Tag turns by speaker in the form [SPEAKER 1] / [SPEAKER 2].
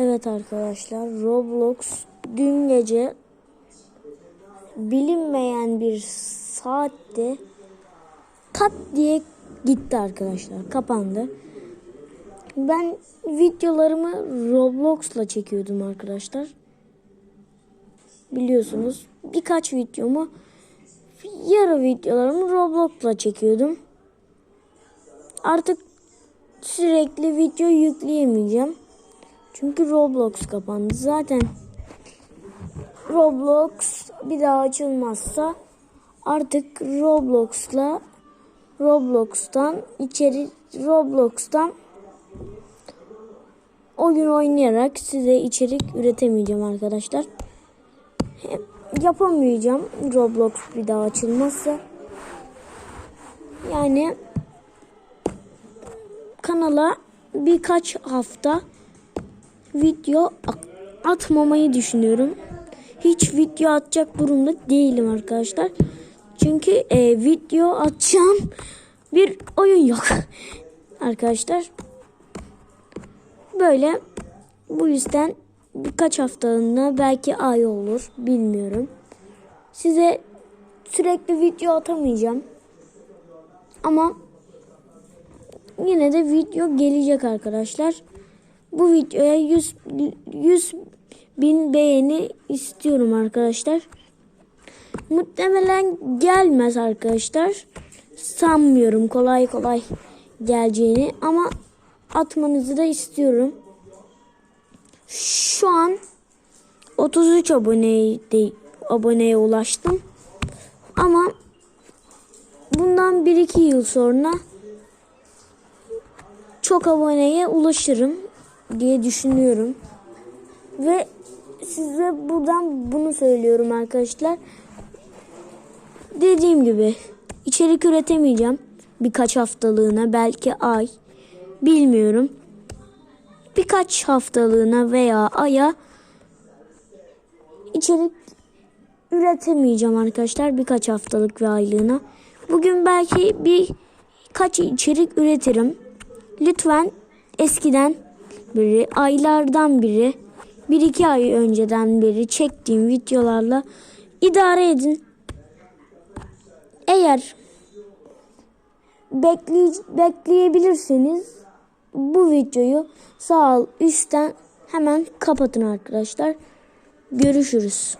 [SPEAKER 1] Evet arkadaşlar Roblox dün gece bilinmeyen bir saatte kat diye gitti arkadaşlar kapandı. Ben videolarımı Roblox'la çekiyordum arkadaşlar. Biliyorsunuz birkaç videomu yarı videolarımı Roblox'la çekiyordum. Artık sürekli video yükleyemeyeceğim. Çünkü Roblox kapandı. Zaten Roblox bir daha açılmazsa artık Roblox'la Roblox'tan içeri Roblox'tan oyun oynayarak size içerik üretemeyeceğim arkadaşlar. Hem yapamayacağım Roblox bir daha açılmazsa. Yani kanala birkaç hafta video atmamayı düşünüyorum. Hiç video atacak durumda değilim arkadaşlar. Çünkü e, video atacağım bir oyun yok. arkadaşlar. Böyle bu yüzden birkaç haftalığına belki ay olur bilmiyorum. Size sürekli video atamayacağım. Ama yine de video gelecek arkadaşlar. Bu videoya 100, 100 bin beğeni istiyorum arkadaşlar. Muhtemelen gelmez arkadaşlar. Sanmıyorum kolay kolay geleceğini ama atmanızı da istiyorum. Şu an 33 aboneye, aboneye ulaştım. Ama bundan 1-2 yıl sonra çok aboneye ulaşırım diye düşünüyorum. Ve size buradan bunu söylüyorum arkadaşlar. Dediğim gibi içerik üretemeyeceğim. Birkaç haftalığına belki ay bilmiyorum. Birkaç haftalığına veya aya içerik üretemeyeceğim arkadaşlar. Birkaç haftalık ve aylığına. Bugün belki bir kaç içerik üretirim. Lütfen eskiden biri, aylardan biri, bir iki ay önceden beri çektiğim videolarla idare edin. Eğer bekley bekleyebilirseniz bu videoyu sağ üstten hemen kapatın arkadaşlar. Görüşürüz.